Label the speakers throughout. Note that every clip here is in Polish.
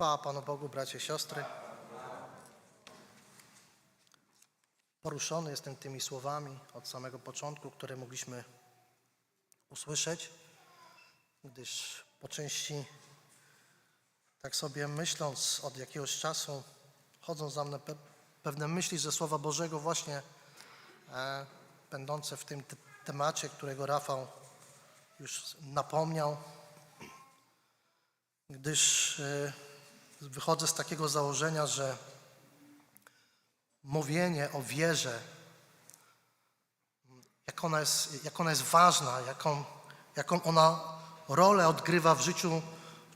Speaker 1: Chwała Panu Bogu, bracie siostry. Poruszony jestem tymi słowami od samego początku, które mogliśmy usłyszeć, gdyż po części, tak sobie myśląc od jakiegoś czasu, chodzą za mną pe- pewne myśli ze Słowa Bożego właśnie e, będące w tym te- temacie, którego Rafał już napomniał, gdyż e, wychodzę z takiego założenia, że mówienie o wierze, jak ona jest, jak ona jest ważna, jaką, jaką ona rolę odgrywa w życiu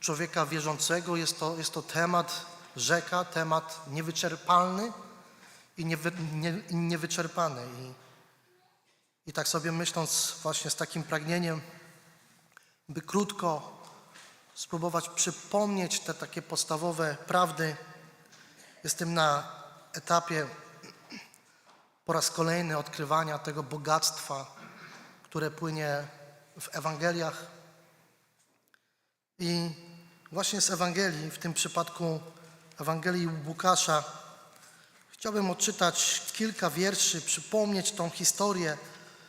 Speaker 1: człowieka wierzącego, jest to, jest to temat rzeka, temat niewyczerpalny i nie, niewyczerpany. I, I tak sobie myśląc właśnie z takim pragnieniem, by krótko spróbować przypomnieć te takie podstawowe prawdy. Jestem na etapie po raz kolejny odkrywania tego bogactwa, które płynie w Ewangeliach. I właśnie z Ewangelii, w tym przypadku Ewangelii Łukasza, chciałbym odczytać kilka wierszy, przypomnieć tą historię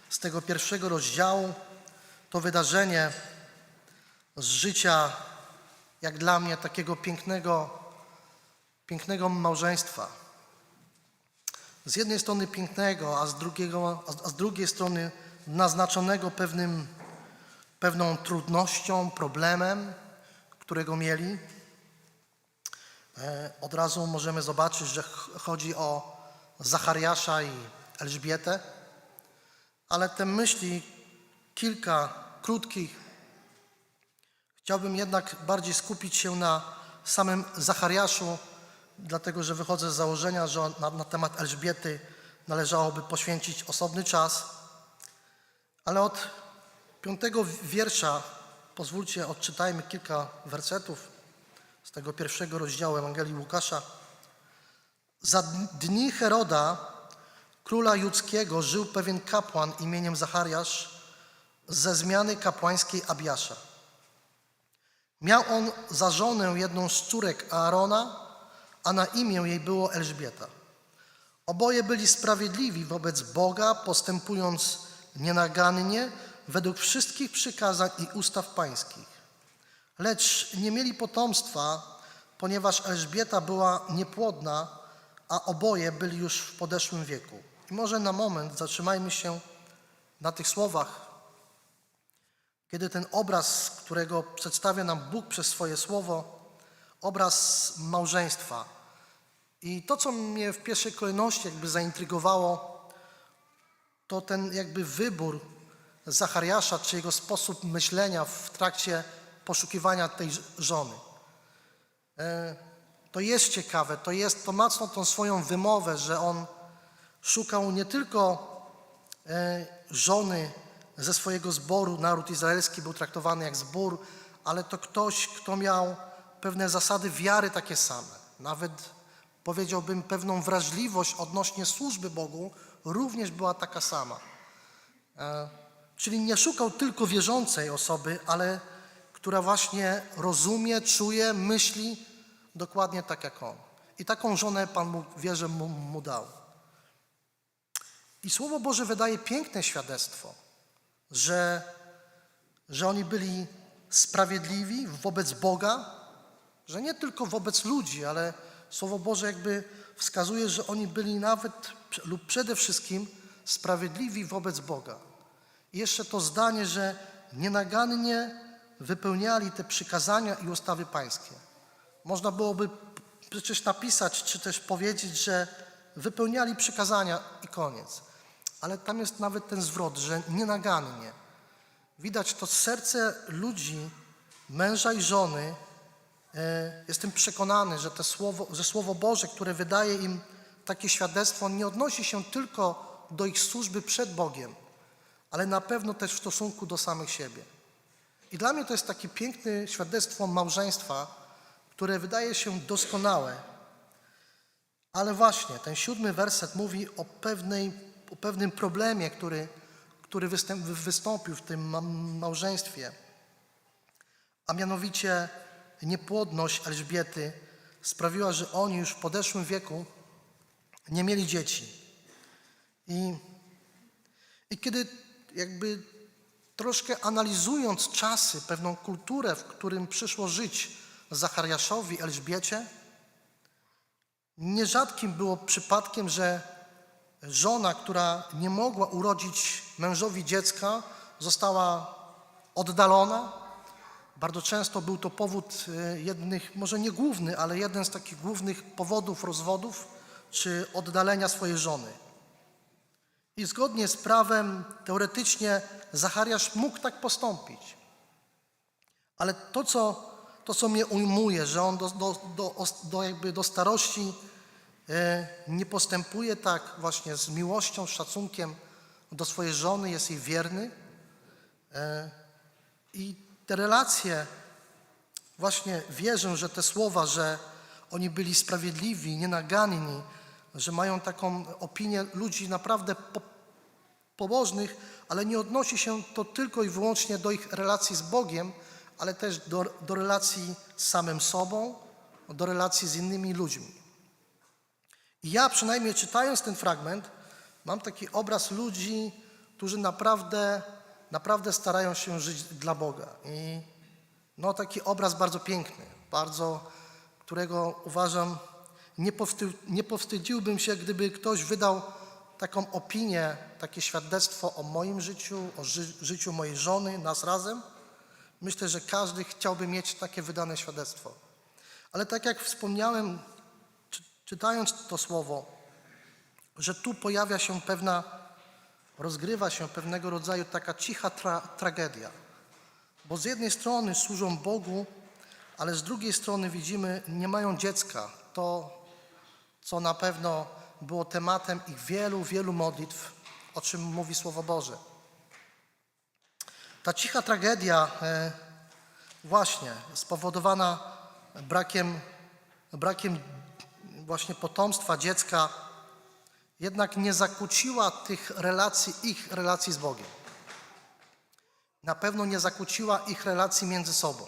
Speaker 1: z tego pierwszego rozdziału, to wydarzenie z życia, jak dla mnie, takiego pięknego, pięknego małżeństwa. Z jednej strony pięknego, a z, drugiego, a z drugiej strony naznaczonego pewnym, pewną trudnością, problemem, którego mieli. E, Od razu możemy zobaczyć, że ch- chodzi o Zachariasza i Elżbietę, ale te myśli, kilka krótkich, Chciałbym jednak bardziej skupić się na samym Zachariaszu, dlatego że wychodzę z założenia, że na, na temat Elżbiety należałoby poświęcić osobny czas. Ale od piątego wiersza, pozwólcie, odczytajmy kilka wersetów z tego pierwszego rozdziału Ewangelii Łukasza. Za dni Heroda, króla judzkiego, żył pewien kapłan imieniem Zachariasz ze zmiany kapłańskiej Abiasza. Miał on za żonę jedną z córek Aarona, a na imię jej było Elżbieta. Oboje byli sprawiedliwi wobec Boga, postępując nienagannie według wszystkich przykazań i ustaw pańskich. Lecz nie mieli potomstwa, ponieważ Elżbieta była niepłodna, a oboje byli już w podeszłym wieku. I może na moment zatrzymajmy się na tych słowach, kiedy ten obraz, którego przedstawia nam Bóg przez swoje słowo, obraz małżeństwa. I to, co mnie w pierwszej kolejności jakby zaintrygowało, to ten jakby wybór Zachariasza, czy jego sposób myślenia w trakcie poszukiwania tej żony. E, To jest ciekawe, to jest, to mocno tą swoją wymowę, że on szukał nie tylko e, żony ze swojego zboru, naród izraelski był traktowany jak zbór, ale to ktoś, kto miał pewne zasady wiary takie same. Nawet powiedziałbym pewną wrażliwość odnośnie służby Bogu również była taka sama. E, Czyli nie szukał tylko wierzącej osoby, ale która właśnie rozumie, czuje, myśli dokładnie tak jak on. I taką żonę Pan mu, wierzę mu, mu dał. I Słowo Boże wydaje piękne świadectwo, że, że oni byli sprawiedliwi wobec Boga, że nie tylko wobec ludzi, ale Słowo Boże jakby wskazuje, że oni byli nawet lub przede wszystkim sprawiedliwi wobec Boga. I jeszcze to zdanie, że nienagannie wypełniali te przykazania i ustawy pańskie. Można byłoby przecież napisać, czy też powiedzieć, że wypełniali przykazania i koniec. Ale tam jest nawet ten zwrot, że nienagannie. Widać to serce ludzi, męża i żony. E, Jestem przekonany, że, te słowo, że Słowo Boże, które wydaje im takie świadectwo, nie odnosi się tylko do ich służby przed Bogiem, ale na pewno też w stosunku do samych siebie. I dla mnie to jest takie piękne świadectwo małżeństwa, które wydaje się doskonałe. Ale właśnie ten siódmy werset mówi o, pewnej, o pewnym problemie, który, który wystąpił w tym ma- małżeństwie, a mianowicie niepłodność Elżbiety sprawiła, że oni już w podeszłym wieku nie mieli dzieci. I, i kiedy jakby troszkę analizując czasy, pewną kulturę, w którym przyszło żyć Zachariaszowi, Elżbiecie, nierzadkim było przypadkiem, że żona, która nie mogła urodzić mężowi dziecka, została oddalona. Bardzo często był to powód e, jednych, może nie główny, ale jeden z takich głównych powodów rozwodów czy oddalenia swojej żony. I zgodnie z prawem teoretycznie Zachariasz mógł tak postąpić. Ale to, co, to, co mnie ujmuje, że on do, do, do, do, jakby do starości nie postępuje tak właśnie z miłością, z szacunkiem do swojej żony, jest jej wierny. E, I te relacje, właśnie wierzę, że te słowa, że oni byli sprawiedliwi, nienaganni, że mają taką opinię ludzi naprawdę po, pobożnych, ale nie odnosi się to tylko i wyłącznie do ich relacji z Bogiem, ale też do, do relacji z samym sobą, do relacji z innymi ludźmi. Ja przynajmniej czytając ten fragment, mam taki obraz ludzi, którzy naprawdę, naprawdę starają się żyć dla Boga. I no taki obraz bardzo piękny, bardzo, którego uważam, nie, powsty, nie powstydziłbym się, gdyby ktoś wydał taką opinię, takie świadectwo o moim życiu, o ży, życiu mojej żony, nas razem. Myślę, że każdy chciałby mieć takie wydane świadectwo. Ale tak jak wspomniałem, czytając to słowo, że tu pojawia się pewna, rozgrywa się pewnego rodzaju taka cicha tra, tragedia. Bo z jednej strony służą Bogu, ale z drugiej strony widzimy, nie mają dziecka. To, co na pewno było tematem ich wielu, wielu modlitw, o czym mówi Słowo Boże. Ta cicha tragedia e, właśnie spowodowana brakiem, brakiem właśnie dziecka jednak nie zakłóciła tych relacji, ich relacji z Bogiem. Na pewno nie zakłóciła ich relacji między sobą.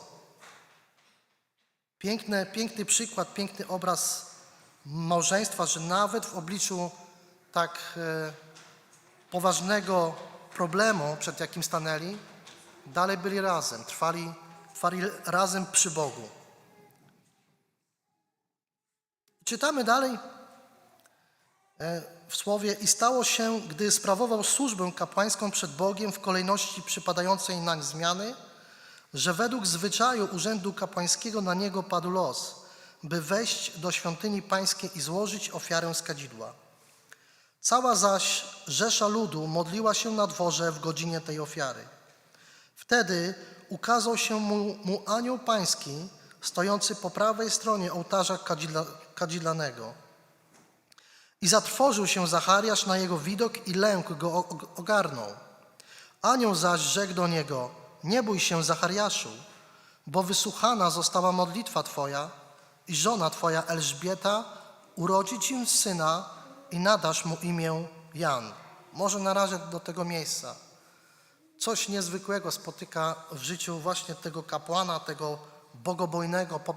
Speaker 1: Piękny, piękny przykład, piękny obraz małżeństwa, że nawet w obliczu tak e, poważnego problemu, przed jakim stanęli, dalej byli razem, trwali, trwali razem przy Bogu. Czytamy dalej e, w słowie i stało się, gdy sprawował służbę kapłańską przed Bogiem w kolejności przypadającej nań zmiany, że według zwyczaju urzędu kapłańskiego na niego padł los, by wejść do świątyni pańskiej i złożyć ofiarę z kadzidła. Cała zaś rzesza ludu modliła się na dworze w godzinie tej ofiary. Wtedy ukazał się mu, mu anioł pański, stojący po prawej stronie ołtarza kadzidla, kadzidlanego. I zatrwożył się Zachariasz na jego widok i lęk go ogarnął. Anioł zaś rzekł do niego, nie bój się Zachariaszu, bo wysłuchana została modlitwa twoja i żona twoja Elżbieta urodzi ci syna i nadasz mu imię Jan. Może na razie do tego miejsca. Coś niezwykłego spotyka w życiu właśnie tego kapłana, tego bogobojnego, po,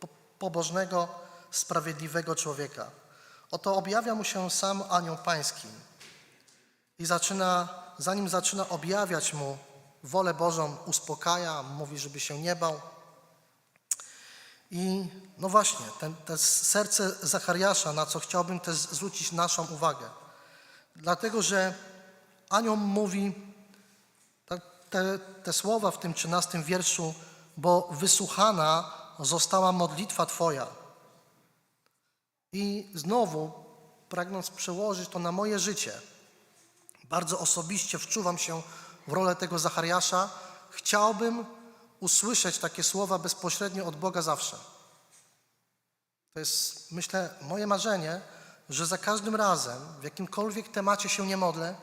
Speaker 1: po, pobożnego, sprawiedliwego człowieka. Oto objawia mu się sam anioł pański i zaczyna, zanim zaczyna objawiać mu wolę Bożą, uspokaja, mówi, żeby się nie bał. I no właśnie, ten, to serce Zachariasza, na co chciałbym też zwrócić naszą uwagę. Dlatego, że anioł mówi te, te, słowa w tym 13 wierszu, bo wysłuchana została modlitwa Twoja. I znowu, pragnąc przełożyć to na moje życie, bardzo osobiście wczuwam się w rolę tego Zachariasza, chciałbym usłyszeć takie słowa bezpośrednio od Boga zawsze. To jest, myślę, moje marzenie, że za każdym razem, w jakimkolwiek temacie się nie modlę,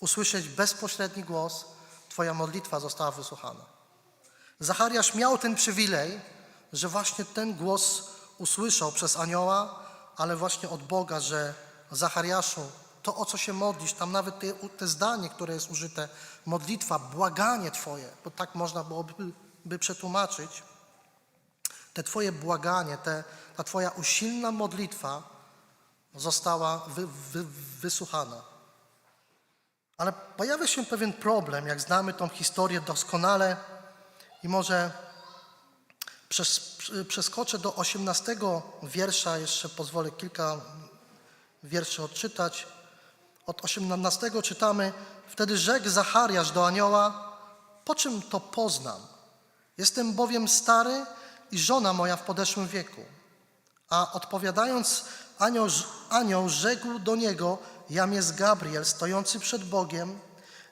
Speaker 1: usłyszeć bezpośredni głos, Twoja modlitwa została wysłuchana. Zachariasz miał ten przywilej, że właśnie ten głos usłyszał przez anioła, ale właśnie od Boga, że Zachariaszu, to o co się modlisz, tam nawet te, te zdanie, które jest użyte, modlitwa, błaganie Twoje, bo tak można byłoby by przetłumaczyć, te Twoje błaganie, te, ta Twoja usilna modlitwa została wy, wy, wysłuchana. Ale pojawia się pewien problem, jak znamy tą historię doskonale i może przeskoczę do 18 wiersza, jeszcze pozwolę kilka wierszy odczytać. Od 18 czytamy, wtedy rzekł Zachariasz do anioła, po czym to poznam? Jestem bowiem stary i żona moja w podeszłym wieku. A odpowiadając, anioł, anioł rzekł do niego, jam jest Gabriel, stojący przed Bogiem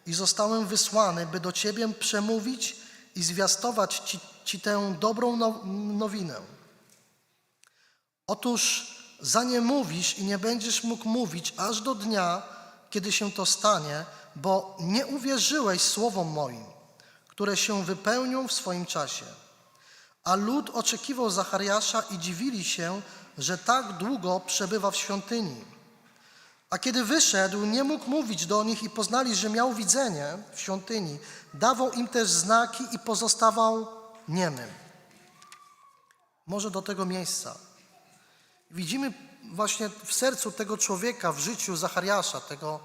Speaker 1: i zostałem wysłany, by do ciebie przemówić i zwiastować ci, ci tę dobrą now- nowinę. Otóż za nie mówisz i nie będziesz mógł mówić aż do dnia, kiedy się to stanie, bo nie uwierzyłeś słowom moim, które się wypełnią w swoim czasie. A lud oczekiwał Zachariasza i dziwili się, że tak długo przebywa w świątyni. A kiedy wyszedł, nie mógł mówić do nich i poznali, że miał widzenie w świątyni. Dawał im też znaki i pozostawał niemym. Może do tego miejsca. Widzimy właśnie w sercu tego człowieka, w życiu Zachariasza, tego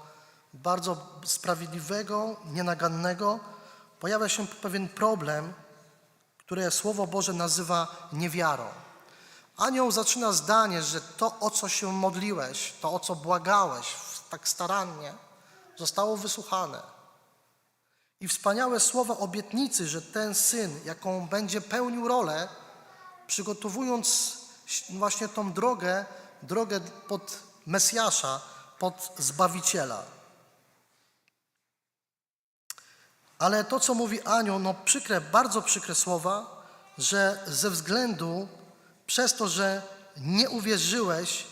Speaker 1: bardzo sprawiedliwego, nienagannego, pojawia się pewien problem, które Słowo Boże nazywa niewiarą. Anioł zaczyna zdanie, że to, o co się modliłeś, to, o co błagałeś tak starannie, zostało wysłuchane. I wspaniałe słowa obietnicy, że ten syn, jaką będzie pełnił rolę, przygotowując właśnie tą drogę, drogę pod Mesjasza, pod Zbawiciela. Ale to, co mówi Anioł, no przykre, bardzo przykre słowa, że ze względu, przez to, że nie uwierzyłeś,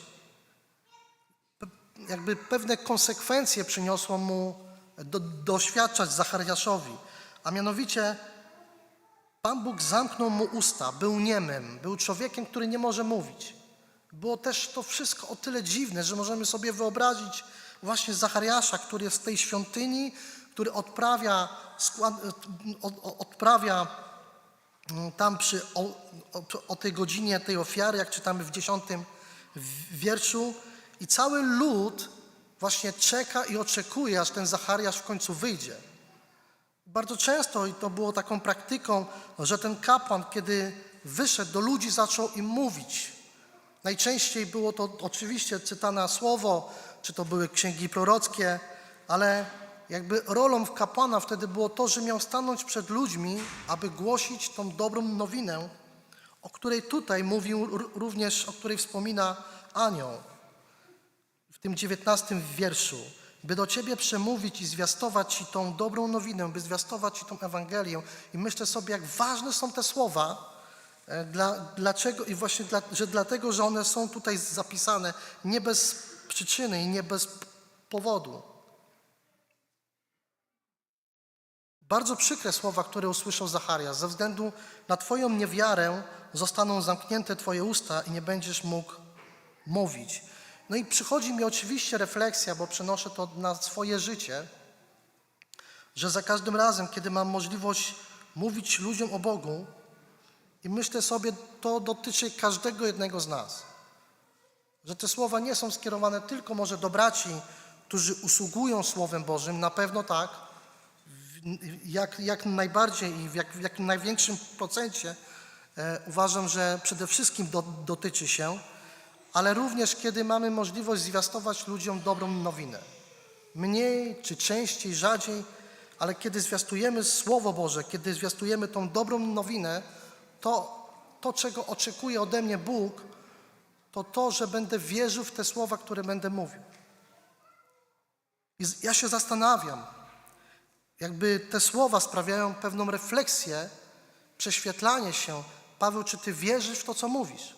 Speaker 1: jakby pewne konsekwencje przyniosło mu do, doświadczać Zachariaszowi. A mianowicie Pan Bóg zamknął mu usta, był niemym, był człowiekiem, który nie może mówić. Było też to wszystko o tyle dziwne, że możemy sobie wyobrazić właśnie Zachariasza, który jest w tej świątyni, który odprawia, skład, od, od- odprawia tam przy, o, o, o tej godzinie tej ofiary, jak czytamy w dziesiątym wierszu i cały lud właśnie czeka i oczekuje, aż ten Zachariasz w końcu wyjdzie. Bardzo często i to było taką praktyką, że ten kapłan, kiedy wyszedł do ludzi, zaczął im mówić. Najczęściej było to oczywiście czytane słowo, czy to były księgi prorockie, ale jakby rolą kapłana wtedy było to, że miał stanąć przed ludźmi, aby głosić tą dobrą nowinę, o której tutaj mówił również, o której wspomina anioł w tym dziewiętnastym wierszu, by do Ciebie przemówić i zwiastować Ci tą dobrą nowinę, by zwiastować Ci tą Ewangelię. I myślę sobie, jak ważne są te słowa, e, dla, dlaczego, i właśnie dla, że dlatego, że one są tutaj zapisane nie bez przyczyny i nie bez powodu. Bardzo przykre słowa, które usłyszał Zacharia. Ze względu na Twoją niewiarę zostaną zamknięte Twoje usta i nie będziesz mógł mówić. No i przychodzi mi oczywiście refleksja, bo przenoszę to na swoje życie, że za każdym razem, kiedy mam możliwość mówić ludziom o Bogu, i myślę sobie, to dotyczy każdego jednego z nas. Że te słowa nie są skierowane tylko może do braci, którzy usługują Słowem Bożym, na pewno tak, jak, jak najbardziej i w, jak, w jakim największym procencie e, uważam, że przede wszystkim do, dotyczy się, ale również kiedy mamy możliwość zwiastować ludziom dobrą nowinę. Mniej czy częściej, rzadziej, ale kiedy zwiastujemy Słowo Boże, kiedy zwiastujemy tą dobrą nowinę, to, to czego oczekuje ode mnie Bóg, to to, że będę wierzył w te słowa, które będę mówił. I ja się zastanawiam, jakby te słowa sprawiają pewną refleksję, prześwietlanie się. Paweł, czy ty wierzysz w to, co mówisz?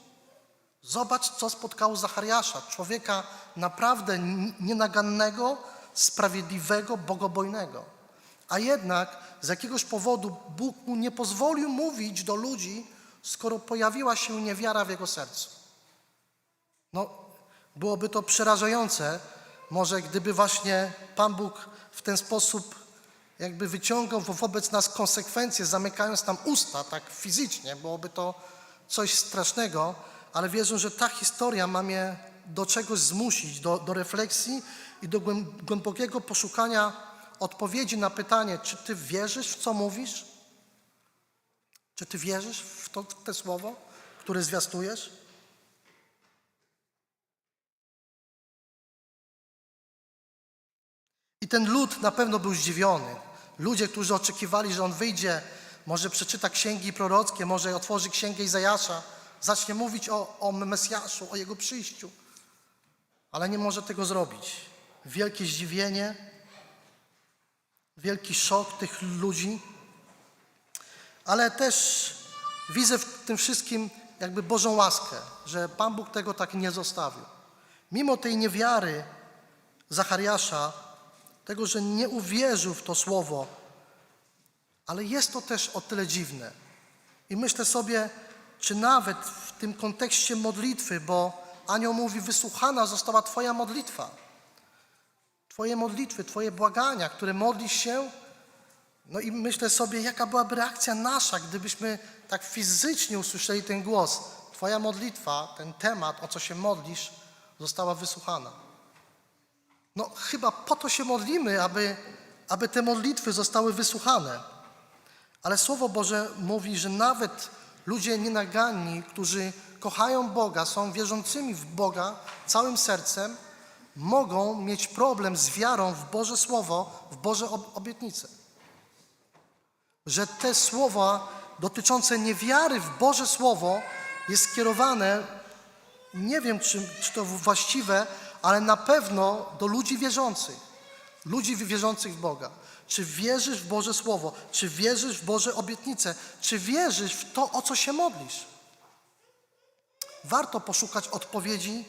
Speaker 1: Zobacz, co spotkało Zachariasza, człowieka naprawdę nienagannego, sprawiedliwego, bogobojnego. A jednak z jakiegoś powodu Bóg mu nie pozwolił mówić do ludzi, skoro pojawiła się niewiara w jego sercu. No, byłoby to przerażające, może gdyby właśnie Pan Bóg w ten sposób jakby wyciągał wo- wobec nas konsekwencje, zamykając nam usta tak fizycznie, byłoby to coś strasznego, ale wierzę, że ta historia ma mnie do czegoś zmusić, do, do refleksji i do głęb- głębokiego poszukania odpowiedzi na pytanie, czy ty wierzysz w co mówisz? Czy ty wierzysz w to, w te słowo, które zwiastujesz? I ten lud na pewno był zdziwiony. Ludzie, którzy oczekiwali, że on wyjdzie, może przeczyta księgi prorockie, może otworzy księgę Izajasza, zacznie mówić o, o Mesjaszu, o jego przyjściu, ale nie może tego zrobić. Wielkie zdziwienie, wielki szok tych ludzi, ale też widzę w tym wszystkim jakby Bożą łaskę, że Pan Bóg tego tak nie zostawił. Mimo tej niewiary Zachariasza, tego, że nie uwierzył w to słowo, ale jest to też o tyle dziwne. I myślę sobie, czy nawet w tym kontekście modlitwy, bo anioł mówi, wysłuchana została Twoja modlitwa. Twoje modlitwy, Twoje błagania, które modlisz się. No i myślę sobie, jaka byłaby reakcja nasza, gdybyśmy tak fizycznie usłyszeli ten głos. Twoja modlitwa, ten temat, o co się modlisz, została wysłuchana. No chyba po to się modlimy, aby, aby te modlitwy zostały wysłuchane. Ale Słowo Boże mówi, że nawet ludzie nienaganni, którzy kochają Boga, są wierzącymi w Boga całym sercem, mogą mieć problem z wiarą w Boże Słowo, w Boże ob- obietnice. Że te słowa dotyczące niewiary w Boże Słowo jest skierowane, nie wiem czy, czy to właściwe, ale na pewno do ludzi wierzących. Ludzi wierzących w Boga. Czy wierzysz w Boże Słowo? Czy wierzysz w Boże obietnice? Czy wierzysz w to, o co się modlisz? Warto poszukać odpowiedzi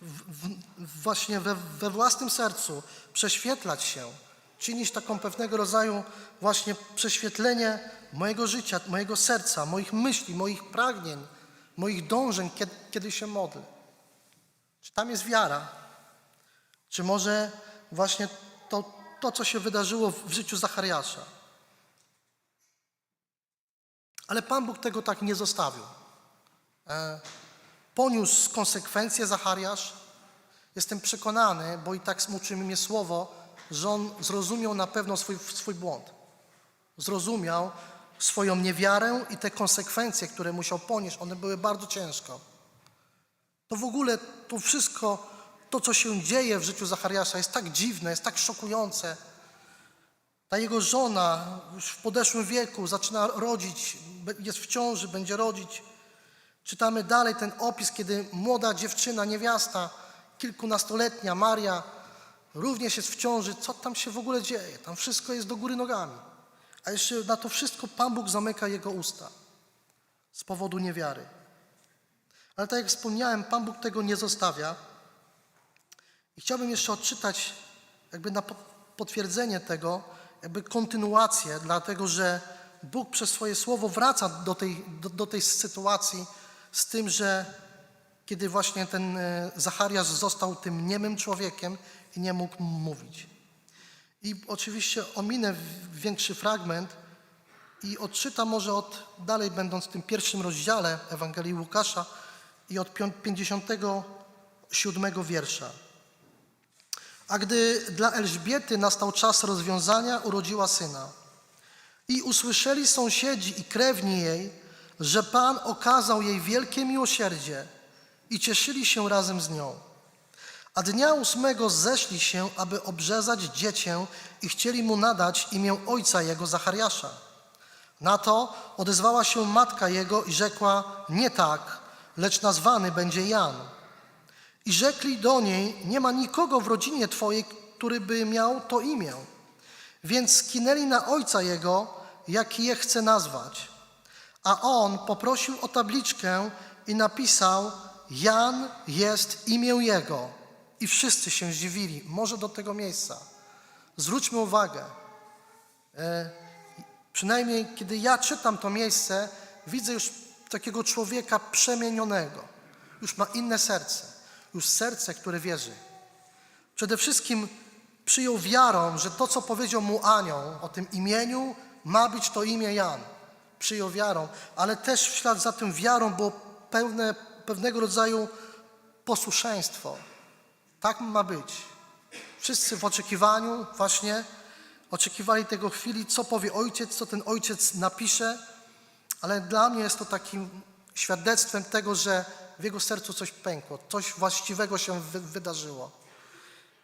Speaker 1: w, w, właśnie we, we własnym sercu, prześwietlać się, czynić taką pewnego rodzaju właśnie prześwietlenie mojego życia, mojego serca, moich myśli, moich pragnień, moich dążeń, kiedy, kiedy się modlę. Czy tam jest wiara? Czy może właśnie to, to, co się wydarzyło w życiu Zachariasza? Ale Pan Bóg tego tak nie zostawił. E, poniósł konsekwencje Zachariasz. Jestem przekonany, bo i tak smuczy mnie słowo, że on zrozumiał na pewno swój, swój błąd. Zrozumiał swoją niewiarę i te konsekwencje, które musiał ponieść, one były bardzo ciężkie. To w ogóle to wszystko, to co się dzieje w życiu Zachariasza jest tak dziwne, jest tak szokujące. Ta jego żona już w podeszłym wieku zaczyna rodzić, jest w ciąży, będzie rodzić. Czytamy dalej ten opis, kiedy młoda dziewczyna, niewiasta, kilkunastoletnia Maria, również jest w ciąży. Co tam się w ogóle dzieje? Tam wszystko jest do góry nogami. A jeszcze na to wszystko Pan Bóg zamyka jego usta z powodu niewiary. Ale tak jak wspomniałem, Pan Bóg tego nie zostawia. I chciałbym jeszcze odczytać, jakby na po- potwierdzenie tego, jakby kontynuację, dlatego że Bóg przez swoje słowo wraca do tej, do, do tej sytuacji z tym, że kiedy właśnie ten e, Zachariasz został tym niemym człowiekiem i nie mógł mówić. I oczywiście ominę większy fragment i odczytam może od, dalej będąc w tym pierwszym rozdziale Ewangelii Łukasza i od pią- 57 wiersza. A gdy dla Elżbiety nastał czas rozwiązania, urodziła syna. I usłyszeli sąsiedzi i krewni jej, że Pan okazał jej wielkie miłosierdzie i cieszyli się razem z nią. A dnia ósmego zeszli się, aby obrzezać dziecię i chcieli mu nadać imię ojca jego Zachariasza. Na to odezwała się matka jego i rzekła, nie tak, lecz nazwany będzie Jan. I rzekli do niej, nie ma nikogo w rodzinie twojej, który by miał to imię. Więc skinęli na ojca jego, jaki je chce nazwać. A on poprosił o tabliczkę i napisał, Jan jest imię jego. I wszyscy się zdziwili, może do tego miejsca. Zwróćmy uwagę, e, przynajmniej kiedy ja czytam to miejsce, widzę już takiego człowieka przemienionego. Już ma inne serce, już serce, które wierzy. Przede wszystkim przyjął wiarą, że to, co powiedział mu anioł o tym imieniu, ma być to imię Jan. przyjął wiarą, ale też w ślad za tą wiarą było pełne, pewnego rodzaju posłuszeństwo. Tak ma być. Wszyscy w oczekiwaniu właśnie oczekiwali tego chwili, co powie ojciec, co ten ojciec napisze, ale dla mnie jest to takim świadectwem tego, że w jego sercu coś pękło, coś właściwego się wy- wydarzyło.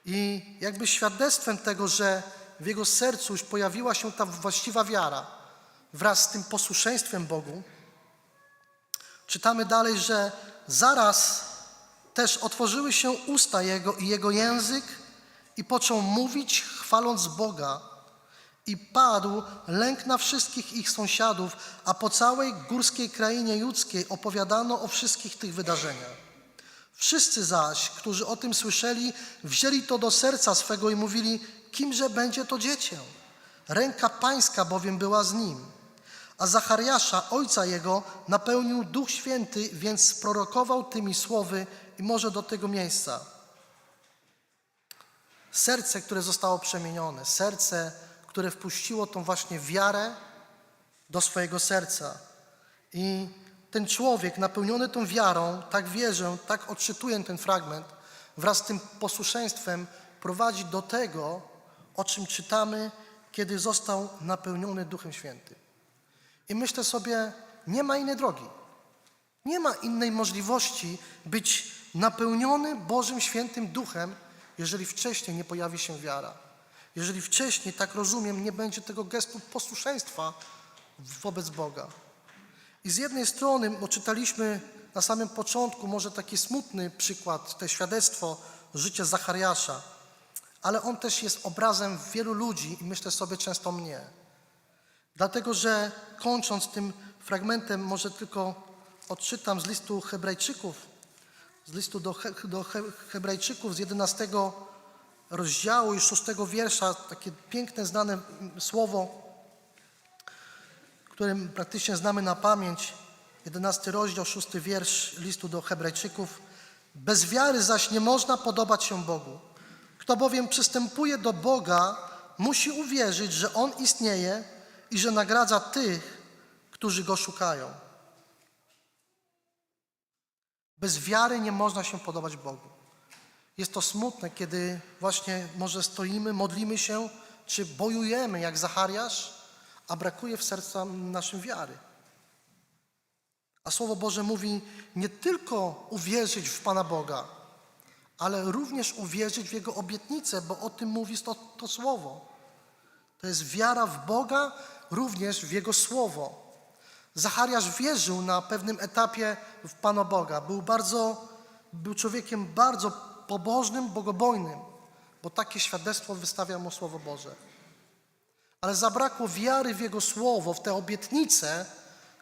Speaker 1: I jakby świadectwem tego, że w jego sercu już pojawiła się ta właściwa wiara wraz z tym posłuszeństwem Bogu, czytamy dalej, że zaraz też otworzyły się usta jego i jego język i począł mówić, chwaląc Boga. I padł lęk na wszystkich ich sąsiadów, a po całej górskiej krainie judzkiej opowiadano o wszystkich tych wydarzeniach. Wszyscy zaś, którzy o tym słyszeli, wzięli to do serca swego i mówili, kimże będzie to dziecię? Ręka pańska bowiem była z nim. A Zachariasza, ojca jego, napełnił Duch Święty, więc prorokował tymi słowy i może do tego miejsca. Serce, które zostało przemienione, serce, które wpuściło tą właśnie wiarę do swojego serca. I ten człowiek napełniony tą wiarą, tak wierzę, tak odczytuję ten fragment, wraz z tym posłuszeństwem prowadzi do tego, o czym czytamy, kiedy został napełniony Duchem Świętym. I myślę sobie, nie ma innej drogi. Nie ma innej możliwości być napełniony Bożym Świętym Duchem, jeżeli wcześniej nie pojawi się wiara. Jeżeli wcześniej, tak rozumiem, nie będzie tego gestu posłuszeństwa wobec Boga. I z jednej strony oczytaliśmy na samym początku może taki smutny przykład, to świadectwo życia Zachariasza, ale on też jest obrazem wielu ludzi i myślę sobie często mnie. Dlatego, że kończąc tym fragmentem, może tylko odczytam z listu Hebrajczyków, z listu do, He, do He, Hebrajczyków z 11 rozdziału i 6 wiersza, takie piękne, znane słowo, którym praktycznie znamy na pamięć. 11 rozdział, 6 wiersz listu do Hebrajczyków. Bez wiary zaś nie można podobać się Bogu. Kto bowiem przystępuje do Boga, musi uwierzyć, że On istnieje i że nagradza tych, którzy Go szukają. Bez wiary nie można się podobać Bogu. Jest to smutne, kiedy właśnie może stoimy, modlimy się, czy bojujemy jak Zachariasz, a brakuje w sercu naszym wiary. A Słowo Boże mówi nie tylko uwierzyć w Pana Boga, ale również uwierzyć w Jego obietnicę, bo o tym mówi to, to Słowo. To jest wiara w Boga, również w Jego Słowo. Zachariasz wierzył na pewnym etapie w Pana Boga. Był bardzo, był człowiekiem bardzo pobożnym, bogobojnym, bo takie świadectwo wystawia mu Słowo Boże. Ale zabrakło wiary w Jego Słowo, w te obietnice,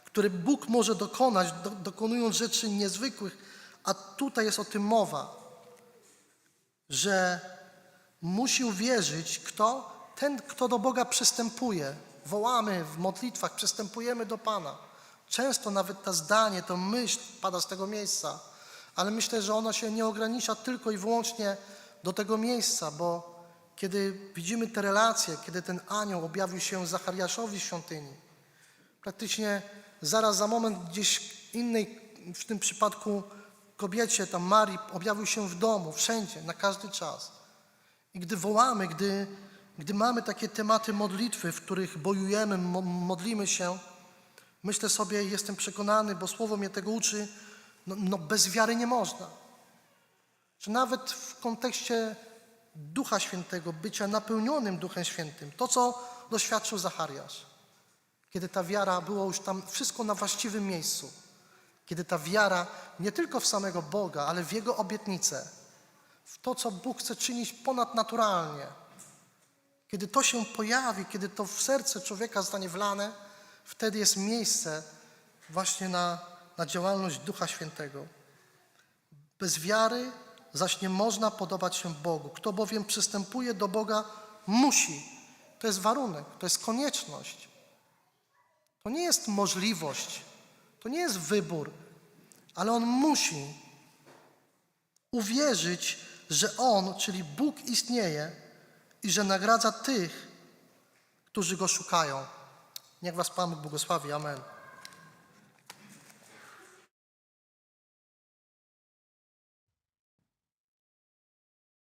Speaker 1: które Bóg może dokonać, do, dokonując rzeczy niezwykłych. A tutaj jest o tym mowa, że musi uwierzyć kto? Ten, kto do Boga przystępuje. Wołamy w modlitwach, przystępujemy do Pana. Często nawet to zdanie, to myśl pada z tego miejsca, ale myślę, że ono się nie ogranicza tylko i wyłącznie do tego miejsca, bo kiedy widzimy te relacje, kiedy ten anioł objawił się Zachariaszowi w świątyni, praktycznie zaraz za moment gdzieś innej, w tym przypadku kobiecie, tam Marii, objawił się w domu, wszędzie, na każdy czas. I gdy wołamy, gdy, gdy mamy takie tematy modlitwy, w których bojujemy, mo- modlimy się, myślę sobie, jestem przekonany, bo Słowo mnie tego uczy, no, no bez wiary nie można. Że nawet w kontekście Ducha Świętego, bycia napełnionym Duchem Świętym, to co doświadczył Zachariasz, kiedy ta wiara była już tam wszystko na właściwym miejscu, kiedy ta wiara nie tylko w samego Boga, ale w Jego obietnicę, w to, co Bóg chce czynić ponadnaturalnie, kiedy to się pojawi, kiedy to w serce człowieka zostanie wlane, wtedy jest miejsce właśnie na, na działalność Ducha Świętego. Bez wiary zaś nie można podobać się Bogu. Kto bowiem przystępuje do Boga, musi. To jest warunek, to jest konieczność. To nie jest możliwość, to nie jest wybór, ale on musi uwierzyć, że On, czyli Bóg istnieje i że nagradza tych, którzy Go szukają. Niech Was Pan Bóg błogosławi. Amen.